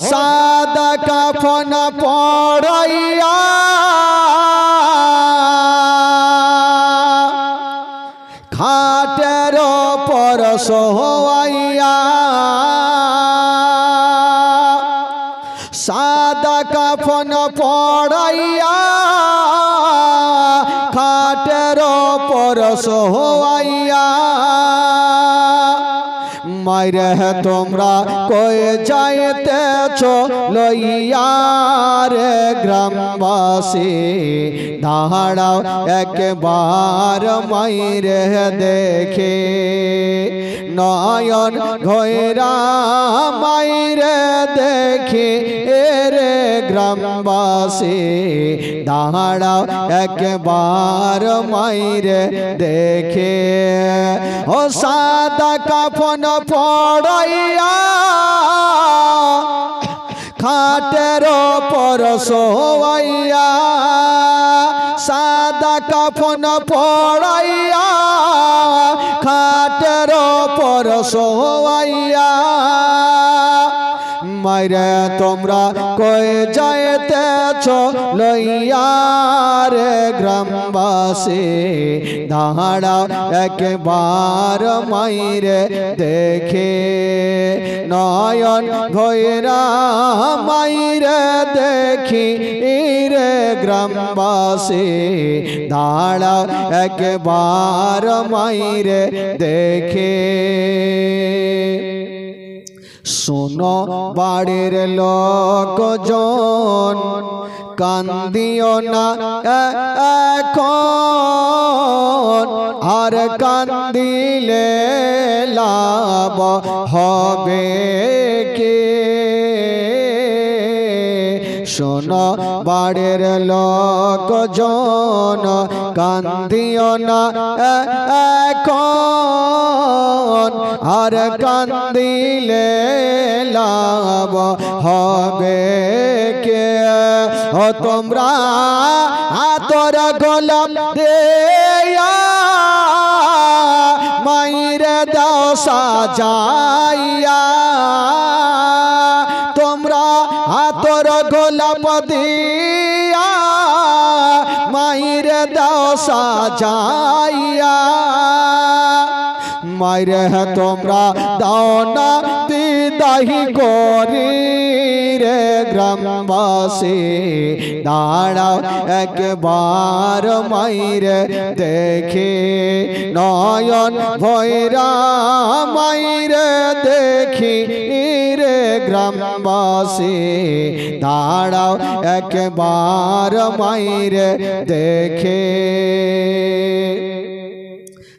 সাদা কাফন পড়াইয়া খাটের পর সোহাইয়া সাদা কাফন পড়াইয়া খাটের পর সোহাইয়া মাইরে তোমরা কয়ে যাইতেছ লইয়া রে গ্রামবাসী? দাঁড়াও, একবার মাইরে দেখে। নয়ন ঘৈরা মাইরে দেখে রে গ্রামবাসী। দাঁড়াও, একবার মাইরে দেখে। ও সাদা কাফন পড়াইয়া খাটের পর সোয়াইয়া সাদা কাফন পড়াইয়া খাটের পর মাইরে তোমরা কয়ে যাইতেছ লইয়া রে গ্রামবাসী। দাঁড়াও একবার মাইরে দেখে। নয়ন ভৈরা মাইরে দেখি রে গ্রামবাসী। দাঁড়াও একবার মাইরে দেখে। শোনো, বাড়ির লোকজন, কান্দিও না এখন। আর কান্দিলে লাভ হবে কে? শোনো, বাড়ির লোকজন, কান্দিও না এখন। আর কান্দিলে লাভ হবে কে? ও তোমরা আতর গোলাপ দেয়া, মাইরে দাও সাজাইয়া। তোমরা আতর গোলাপ দিয়া, মাইরে দাও সাজাইয়া। মাইরে তোমরা দাও না বিদাহি করি রে গ্রামবাসী। দাঁড়াও একবার মাইরে দেখে, নয়ন ভৈরা মাইরে দেখি রে গ্রামবাসী। দাঁড়াও একবার মাইরে দেখে।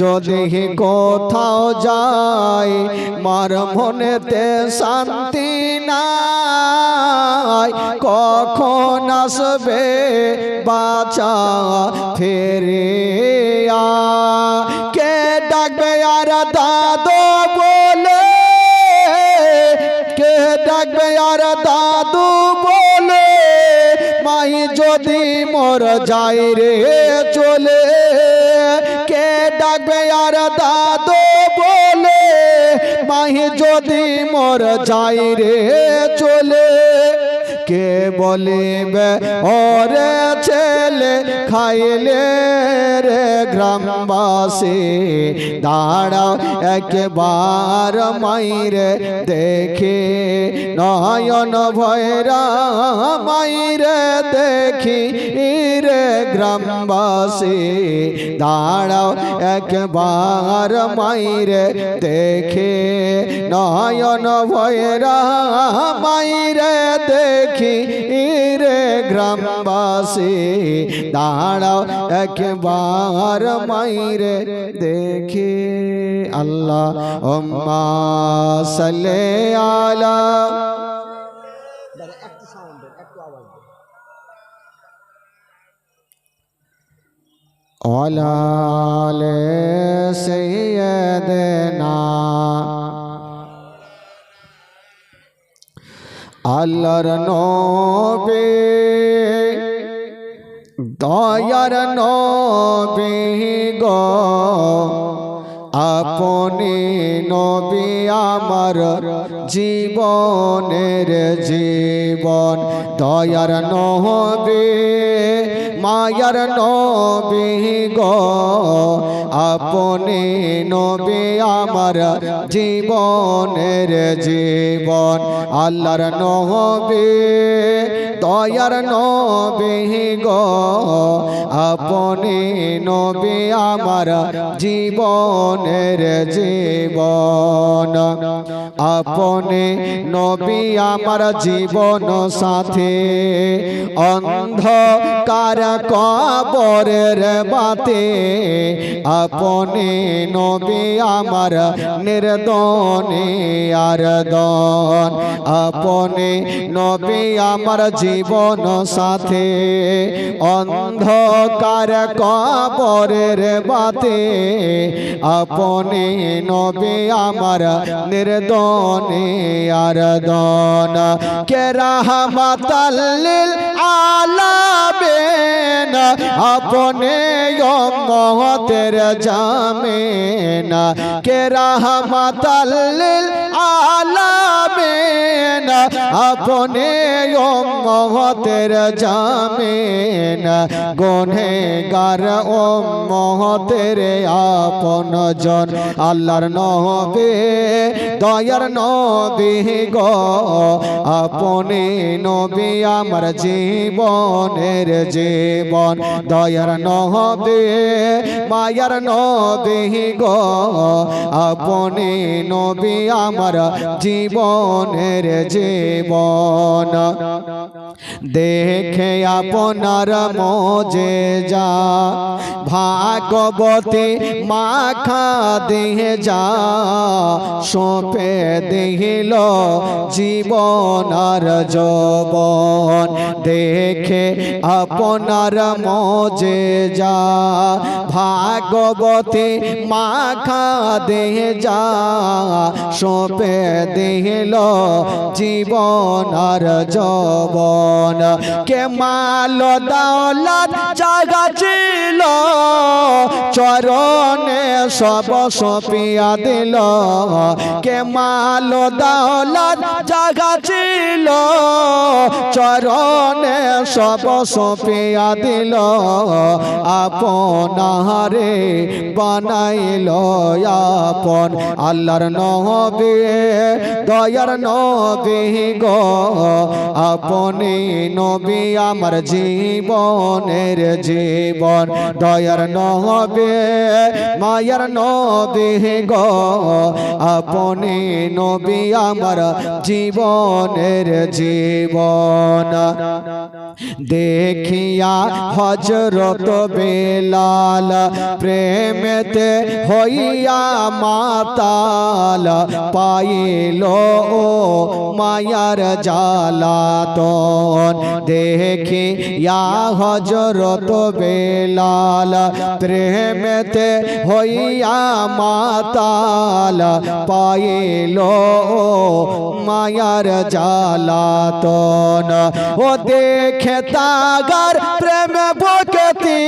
যদি কোথাও যায় মার মনেতে শান্তি নাই। কখন আসবে বাচা ফেরে কে ডাকবে আর দাদু বলে? কে ডাকবে আর দাদু বলে? মাই যদি মোর যাই রে চলে। কে ডাকবে আর দাদু বলে মাই যদি মোর যাই রে চলে কে বলিবে? ওরে ছেলে, খাইলে রে গ্রামবাসী, দাঁড়াও একবার মাইরে দেখে। নয়ন ভয়রা মাইরে দেখি রে গ্রামবাসী, দাঁড়াও একবার মাইরে দেখে। নয়ন ভয়রা বাইরে দেখি রে গ্রামবাসী। দাঁড়াও একবার মাইরে দেখি। আল্লাহ সালে আলা। ওলালে সৈয়দনা। আল্লাহর নবে দয়ার নবে গ আপনি নবী আমার জীবনের জীবন দয়ার নবী মায়ার নবী গো আপনি নবী আমার জীবনের জীবন। আল্লাহর নবী দয়ার নবী গো আপনি নবী আমার জীবনের জীবন। আপনি নবী আমার জীবন সাথে অন্ধকার কবরের বাতে আপনি নবী আমার নির্দনে আর দন। আপনি নবী আমার জীবন সাথে অন্ধকার কবরের বাতে আপনি নবী আমার নির্দনে আর দন। কে রাহমাতাল্লিল আলামিন আপনি মহতের জামিন। কে রাহমাতাল্লিল আলামিন, আপনি মহতের জামিন। গুনেগার ও মহতের আপন জন, আল্লাহর নবে, দয়ার নবী গো। আপনি নবী আমার জীবনের জীবন দয়ার নহবে মায়ার নবী গো। আপনি নবী আমার জীবনের জীবন। দেখে আপনার মজে যা। ভাগবতী মাখা দেহে যা। সোপে দেহিল জীবন আর যবন। দেখে আপনার মজে যা, ভাগবতী মাখা দেহে যা, সোপে দেহিল জীবন আর যবন। কে মাল দাওলাত জাগা ছিল, চরণে সব সপিয়া দিল। কে মাল দাওলাত জাগা ছিল চরণে সব সপিয়া দিল, আপনারে বানাইল আপন। আল্লাহর নবী, দয়ার নবী গো, আপনি নবী আমার জীবনের জীবন। দয়ার নবী, মায়ার নবী গো, আপনি নবী আমার জীবনের জীবন। দেখিয়া হজরত বেলাল প্রেমেতে হইয়া মাতাল পাইল ও মায়ার জালাতন দেখি ইয়া হজরত বেলাল প্রেমেতে হইয়া মাতাল পাইল ও মায়ার জালাতন ও দেখে তাগার প্রেম বকতি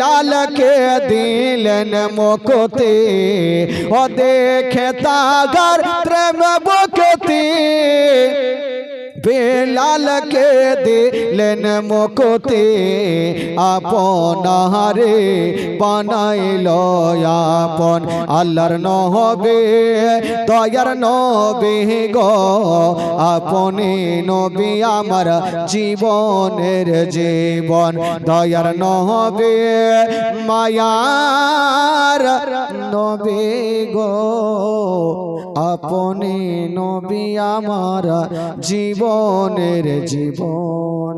লালকে দিলেন মকতি। ও দেখে তাগার প্রেম বকতি বেলালকে দিলেন মুকতি আপনারে বানাইল আপন। আল্লাহর নহবে দয়ার নবে গো, আপনি নবী আমার জীবনের জীবন। দয়ার নহবে মায়ার নবে গো, আপনি নবী আমার জীবনের জীবন